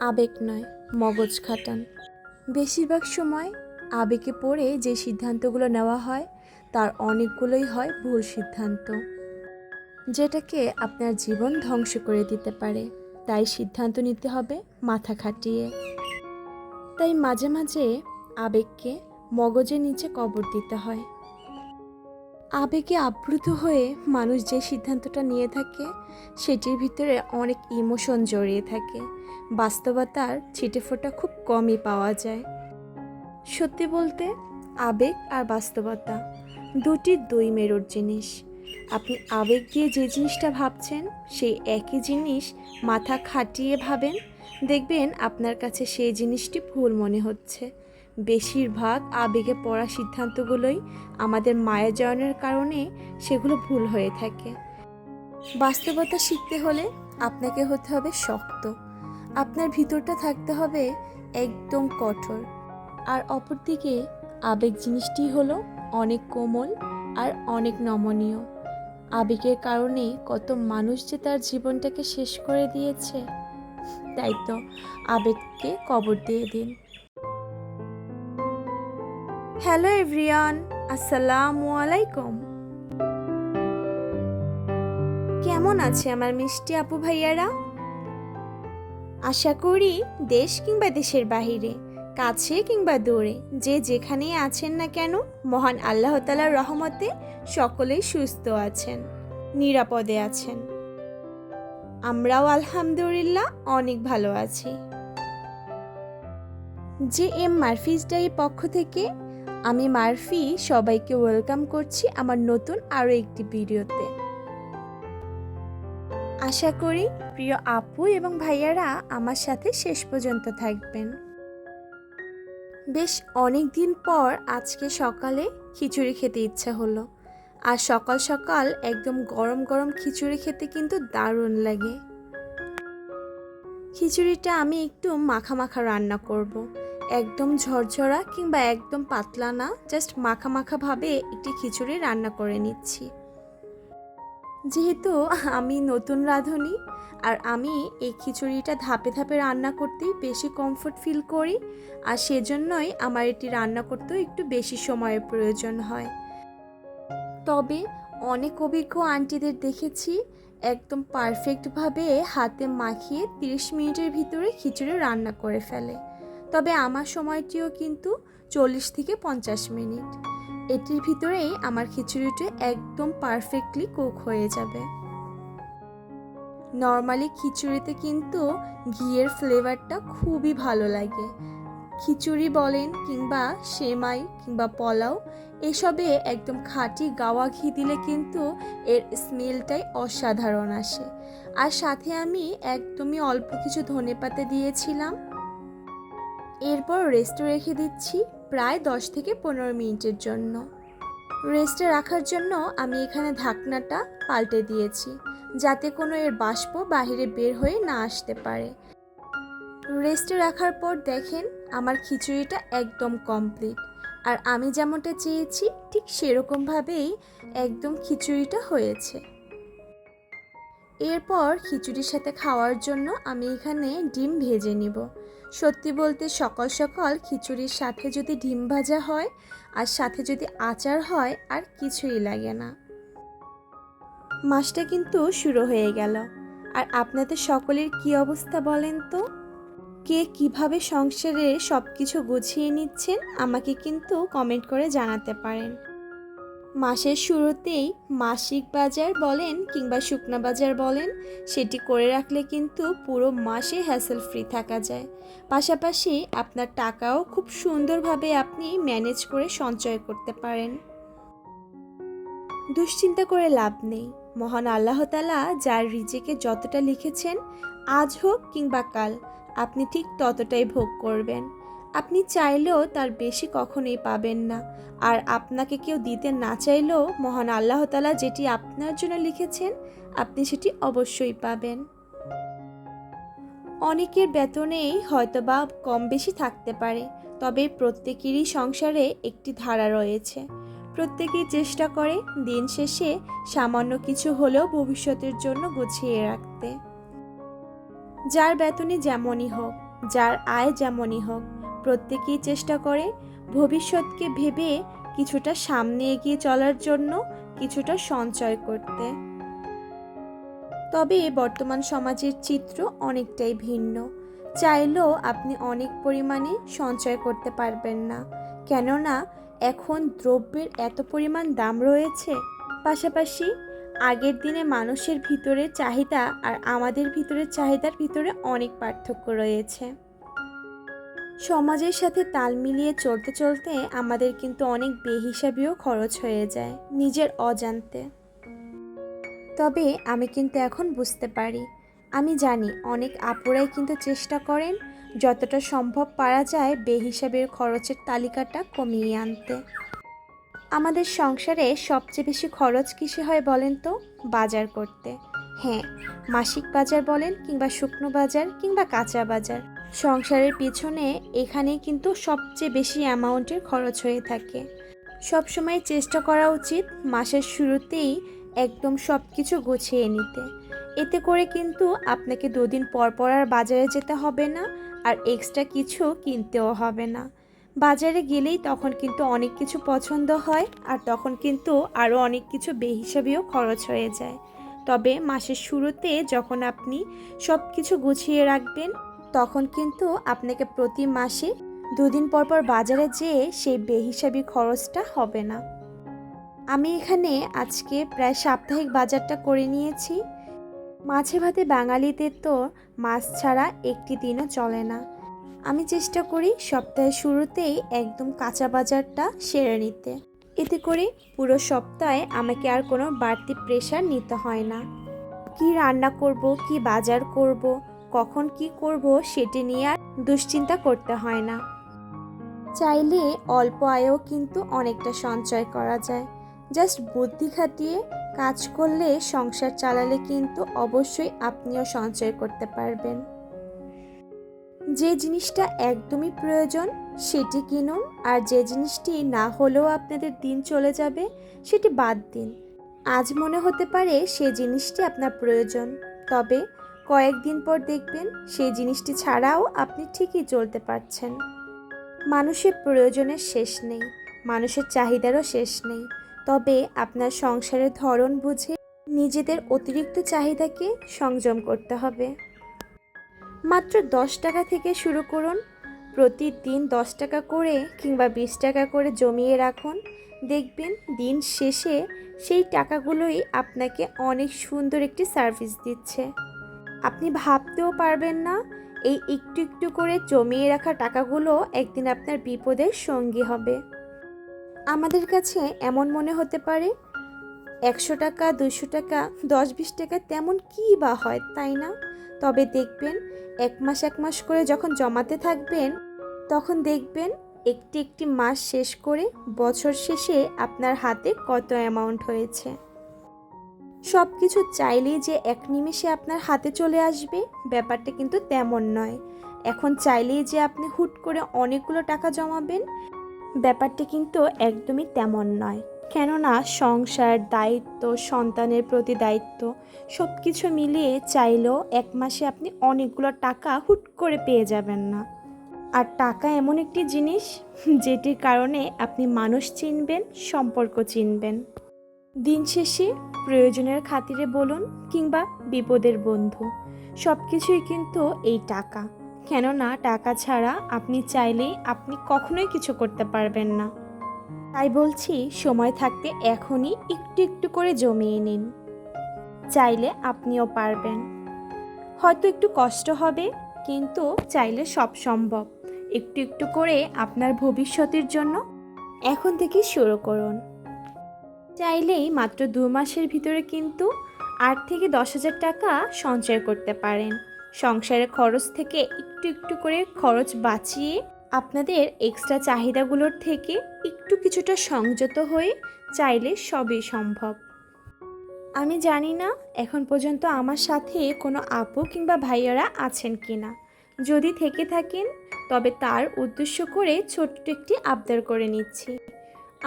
আবেগ নয়, মগজ খাটান। বেশিরভাগ সময় আবেগে পড়ে যে সিদ্ধান্তগুলো নেওয়া হয়, তার অনেকগুলোই হয় ভুল সিদ্ধান্ত। যেটাকে আপনার জীবন ধ্বংস করে দিতে পারে, তাই সিদ্ধান্ত নিতে হবে মাথা খাটিয়ে। তাই মাঝে মাঝে আবেগকে মগজের নিচে কবর দিতে হয়। আবেগে আপ্লুত হয়ে মানুষ যে সিদ্ধান্তটা নিয়ে থাকে, সেটির ভিতরে অনেক ইমোশন জড়িয়ে থাকে। বাস্তবতার ছিটেফোঁটা খুব কমই পাওয়া যায়। সত্যি বলতে, আবেগ আর বাস্তবতা দুটি দুই মেরুর জিনিস। আপনি আবেগ দিয়ে যে জিনিসটা ভাবছেন, সেই একই জিনিস মাথা খাটিয়ে ভাবেন, দেখবেন আপনার কাছে সেই জিনিসটি ভুল মনে হচ্ছে। বেশিরভাগ আবেগে পড়া সিদ্ধান্তগুলোই আমাদের মায়াজয়নের কারণে সেগুলো ভুল হয়ে থাকে। বাস্তবতা শিখতে হলে আপনাকে হতে হবে শক্ত। আপনার ভিতরটা থাকতে হবে একদম কঠোর। আর অপরদিকে আবেগ জিনিসটি হলো অনেক কোমল আর অনেক নমনীয়। আবেগের কারণে কত মানুষ যে তার জীবনটাকে শেষ করে দিয়েছে, তাই তো আবেগকে কবর দিয়ে দিন। হ্যালো এভরিয়ান আসসালামু আলাইকুম কেমন আছে আমার মিষ্টি আপু ভাইয়ারা? আশা করি দেশ কিংবা দেশের বাহিরে, কাছে কিংবা দূরে, যে যেখানেই আছেন না কেন, মহান আল্লাহ তালার রহমতে সকলেই সুস্থ আছেন, নিরাপদে আছেন। আমরাও আলহামদুলিল্লাহ অনেক ভালো আছি। যে এম মারফিজ পক্ষ থেকে আমি মারফি সবাইকে ওয়েলকাম করছি আমার নতুন আরও একটি ভিডিওতে। আশা করি প্রিয় আপু এবং ভাইয়ারা আমার সাথে শেষ পর্যন্ত থাকবেন। বেশ অনেক দিন পর আজকে সকালে খিচুড়ি খেতে ইচ্ছা হলো। আর সকাল সকাল একদম গরম গরম খিচুড়ি খেতে কিন্তু দারুণ লাগে। খিচুড়িটা আমি একটু মাখা মাখা রান্না করব। একদম ঝরঝরা কিংবা একদম পাতলা না জাস্ট মাখা মাখা ভাবে একটি খিচুড়ি রান্না করে নিচ্ছি। যেহেতু আমি নতুন রাঁধুনি, আর আমি এই খিচুড়িটা ধাপে ধাপে রান্না করতেই বেশি কমফোর্ট ফিল করি, আর সেজন্যই আমার এটি রান্না করতেও একটু বেশি সময়ের প্রয়োজন হয়। তবে অনেক অভিজ্ঞ আন্টিদের দেখেছি, একদম পারফেক্টভাবে হাতে মাখিয়ে 30 মিনিটের ভিতরে খিচুড়ি রান্না করে ফেলে। তবে আমার সময়টিও কিন্তু চল্লিশ থেকে পঞ্চাশ মিনিট। এটির ভিতরেই আমার খিচুড়িটা একদম পারফেক্টলি কুক হয়ে যাবে। নর্মালি খিচুড়িতে কিন্তু ঘিয়ের ফ্লেভারটা খুবই ভালো লাগে। খিচুড়ি বলেন কিংবা সেমাই কিংবা পোলাও, এসবে একদম খাঁটি গাওয়া ঘি দিলে কিন্তু এর স্মেলটাই অসাধারণ আসে। আর সাথে আমি একদমই অল্প কিছু ধনেপাতা দিয়েছিলাম। এরপর রেস্টে রেখে দিচ্ছি প্রায় দশ থেকে পনেরো মিনিটের জন্য। রেস্টে রাখার জন্য আমি এখানে ঢাকনাটা পাল্টে দিয়েছি, যাতে কোনো এর বাষ্প বাহিরে বের হয়ে না আসতে পারে। রেস্টে রাখার পর দেখেন আমার খিচুড়িটা একদম কমপ্লিট আর আমি যেমনটা চেয়েছি, ঠিক সেরকমভাবেই একদম খিচুড়িটা হয়েছে। এরপর খিচুড়ির সাথে খাওয়ার জন্য আমি এখানে ডিম ভেজে নিব। সত্যি বলতে সকাল সকাল খিচুড়ির সাথে যদি ডিম ভাজা হয়, আর সাথে যদি আচার হয়, আর কিছুই লাগে না। মাসটা কিন্তু শুরু হয়ে গেল। আর আপনাদের সকলের কি অবস্থা বলেন তো? কে কীভাবে সংসারে সব কিছু গুছিয়ে নিচ্ছেন, আমাকে কিন্তু কমেন্ট করে জানাতে পারেন। মাসের শুরুতেই মাসিক বাজার বলেন কিংবা শুকনা বাজার বলেন, সেটি করে রাখলে কিন্তু পুরো মাসে হ্যাসেল ফ্রি থাকা যায়। পাশাপাশি আপনার টাকাও খুব সুন্দরভাবে আপনি ম্যানেজ করে সঞ্চয় করতে পারেন। দুশ্চিন্তা করে লাভ নেই। মহান আল্লাহ তালা যার রিজেকে যতটা লিখেছেন, আজ হোক কিংবা কাল, আপনি ঠিক ততটাই ভোগ করবেন। আপনি চাইলেও তার বেশি কখনোই পাবেন না। আর আপনাকে কেউ দিতে না চাইলেও মহান আল্লাহ তালা যেটি আপনার জন্য লিখেছেন, আপনি সেটি অবশ্যই পাবেন। অনেকের বেতনেই হয়তোবা কম বেশি থাকতে পারে, তবে প্রত্যেকেরই সংসারে একটি ধারা রয়েছে। প্রত্যেকেই চেষ্টা করে দিন শেষে সামান্য কিছু হলেও ভবিষ্যতের জন্য গুছিয়ে রাখতে। যার বেতনে যেমনই হোক, যার আয় যেমনই হোক প্রত্যেকেই চেষ্টা করে ভবিষ্যৎকে ভেবে কিছুটা সামনে এগিয়ে চলার জন্য কিছুটা সঞ্চয় করতে। তবে বর্তমান সমাজের চিত্র অনেকটাই ভিন্ন। চাইলেও আপনি অনেক পরিমাণে সঞ্চয় করতে পারবেন না। কেননা এখন দ্রব্যের এত পরিমাণ দাম রয়েছে। পাশাপাশি আগের দিনে মানুষের ভিতরে চাহিদা আর আমাদের ভিতরে চাহিদার ভিতরে অনেক পার্থক্য রয়েছে। সমাজের সাথে তাল মিলিয়ে চলতে চলতে আমাদের কিন্তু অনেক বেহিসাবিও খরচ হয়ে যায় নিজের অজান্তে। তবে আমি কিন্তু এখন বুঝতে পারি। আমি জানি অনেক আপুরাই কিন্তু চেষ্টা করেন যতটা সম্ভব পারা যায় বেহিসাবের খরচের তালিকাটা কমিয়ে আনতে। আমাদের সংসারে সবচেয়ে বেশি খরচ কিসে হয় বলেন তো? বাজার করতে। হ্যাঁ মাসিক বাজার বলেন কিংবা শুকনো বাজার কিংবা কাঁচা বাজার। সংসারের পিছনে এখানে কিন্তু সবচেয়ে বেশি অ্যামাউন্টের খরচ হয়ে থাকে। সবসময় চেষ্টা করা উচিত মাসের শুরুতেই একদম সব কিছু গুছিয়ে নিতে। এতে করে কিন্তু আপনাকে দুদিন পর পর আর বাজারে যেতে হবে না, আর এক্সট্রা কিছু কিনতেও হবে না। বাজারে গেলেই তখন কিন্তু অনেক কিছু পছন্দ হয়, আর তখন কিন্তু আরও অনেক কিছু বেহিসাবিও খরচ হয়ে যায়। তবে মাসের শুরুতে যখন আপনি সব কিছু গুছিয়ে রাখবেন তখন কিন্তু আপনাকে প্রতি মাসে দুদিন পর পর বাজারে যেয়ে সেই বেহিসাবি খরচটা হবে না। আমি এখানে আজকে প্রায় সাপ্তাহিক বাজারটা করে নিয়েছি। মাছে ভাতে বাঙালিদের তো মাছ ছাড়া একটি দিনও চলে না। আমি চেষ্টা করি সপ্তাহের শুরুতেই একদম কাঁচা বাজারটা সেরে নিতে। এতে করে পুরো সপ্তাহে আমাকে আর কোনো বাড়তি প্রেশার নিতে হয় না। কি রান্না করব, কি বাজার করব কখন কি করব সেটি নিয়ে আর দুশ্চিন্তা করতে হয় না। চাইলে অল্প আয়েও কিন্তু অনেকটা সঞ্চয় করা যায়। জাস্ট বুদ্ধি খাটিয়ে কাজ করলে সংসার চালালে কিন্তু অবশ্যই আপনিও সঞ্চয় করতে পারবেন। যে জিনিসটা একদমই প্রয়োজন সেটি কিনুন, আর যে জিনিসটি না হলেও আপনাদের দিন চলে যাবে সেটি বাদ দিন। আজ মনে হতে পারে সে জিনিসটি আপনার প্রয়োজন, তবে কয়েকদিন পর দেখবেন সেই জিনিসটি ছাড়াও আপনি ঠিকই চলতে পারছেন। মানুষের প্রয়োজনের শেষ নেই, মানুষের চাহিদারও শেষ নেই। তবে আপনার সংসারের ধরন বুঝে নিজেদের অতিরিক্ত চাহিদাকে সংযম করতে হবে। মাত্র দশ টাকা থেকে শুরু করুন। প্রতিদিন দশ টাকা করে কিংবা বিশ টাকা করে জমিয়ে রাখুন। দেখবেন দিন শেষে সেই টাকাগুলোই আপনাকে অনেক সুন্দর একটি সার্ভিস দিচ্ছে। আপনি ভাবতেও পারবেন না, এই একটু একটু করে জমিয়ে রাখা টাকাগুলো একদিন আপনার বিপদের সঙ্গী হবে। আমাদের কাছে এমন মনে হতে পারে, একশো টাকা দুশো টাকা, দশ, বিশ টাকা তেমন কী বা হয়, তাই না? তবে দেখবেন, এক মাস এক মাস করে যখন জমাতে থাকবেন, তখন দেখবেন একটি একটি মাস শেষ করে বছর শেষে আপনার হাতে কত অ্যামাউন্ট হয়েছে। সব কিছু চাইলেই যে এক নিমেষে আপনার হাতে চলে আসবে, ব্যাপারটা কিন্তু তেমন নয়। এখন চাইলেই যে আপনি হুট করে অনেকগুলো টাকা জমাবেন, ব্যাপারটি কিন্তু একদমই তেমন নয়। কেননা সংসার, দায়িত্ব, সন্তানের প্রতি দায়িত্ব সব কিছু মিলিয়ে চাইলেও এক মাসে আপনি অনেকগুলো টাকা হুট করে পেয়ে যাবেন না। আর টাকা এমন একটি জিনিস, যেটির কারণে আপনি মানুষ চিনবেন, সম্পর্ক চিনবেন। দিন শেষে প্রয়োজনের খাতিরে বলুন কিংবা বিপদের বন্ধু। সব কিছুই কিন্তু এই টাকা। কেননা টাকা ছাড়া আপনি চাইলেই আপনি কখনোই কিছু করতে পারবেন না। তাই বলছি, সময় থাকতে এখনই একটু একটু করে জমিয়ে নিন। চাইলে আপনিও পারবেন। হয়তো একটু কষ্ট হবে, কিন্তু চাইলে সব সম্ভব। একটু একটু করে আপনার ভবিষ্যতের জন্য এখন থেকে শুরু করুন। চাইলেই মাত্র দু মাসের ভিতরে কিন্তু আট থেকে দশ হাজার টাকা সঞ্চয় করতে পারেন। সংসারের খরচ থেকে একটু একটু করে খরচ বাঁচিয়ে আপনাদের এক্সট্রা চাহিদাগুলোর থেকে একটু কিছুটা সংযত হয়ে চাইলে সবই সম্ভব। আমি জানি না এখন পর্যন্ত আমার সাথে কোনো আপু কিংবা ভাইয়ারা আছেন কি না যদি থেকে থাকেন, তবে তার উদ্দেশ্য করে ছোট্ট একটি আবদার করে নিচ্ছি।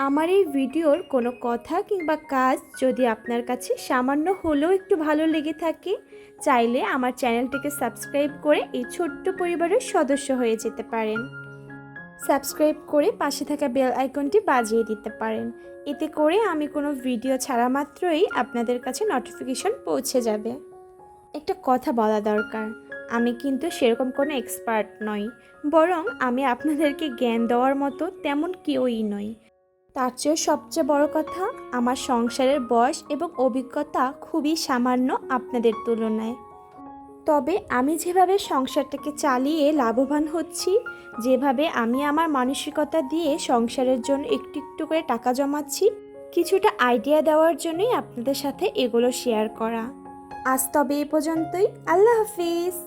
আমার এই ভিডিওর কোনো কথা কিংবা কাজ যদি আপনার কাছে সামান্য হলেও একটু ভালো লেগে থাকে, চাইলে আমার চ্যানেলটিকে সাবস্ক্রাইব করে এই ছোট্ট পরিবারের সদস্য হয়ে যেতে পারেন। সাবস্ক্রাইব করে পাশে থাকা বেল আইকনটি বাজিয়ে দিতে পারেন। এতে করে আমি কোনো ভিডিও ছাড়া মাত্রই আপনাদের কাছে নোটিফিকেশন পৌঁছে যাবে। একটা কথা বলা দরকার, আমি কিন্তু সেরকম কোনো এক্সপার্ট নই, বরং আমি আপনাদেরকে জ্ঞান দেওয়ার মতো তেমন কেউই নই। তার চেয়েও সবচেয়ে বড় কথা, আমার সংসারের বয়স এবং অভিজ্ঞতা খুবই সামান্য আপনাদের তুলনায়। তবে আমি যেভাবে সংসারটাকে চালিয়ে লাভবান হচ্ছি, যেভাবে আমি আমার মানসিকতা দিয়ে সংসারের জন্য একটু একটু করে টাকা জমাচ্ছি, কিছুটা আইডিয়া দেওয়ার জন্যই আপনাদের সাথে এগুলো শেয়ার করা। আজ তবে এ পর্যন্তই। আল্লাহ হাফিজ।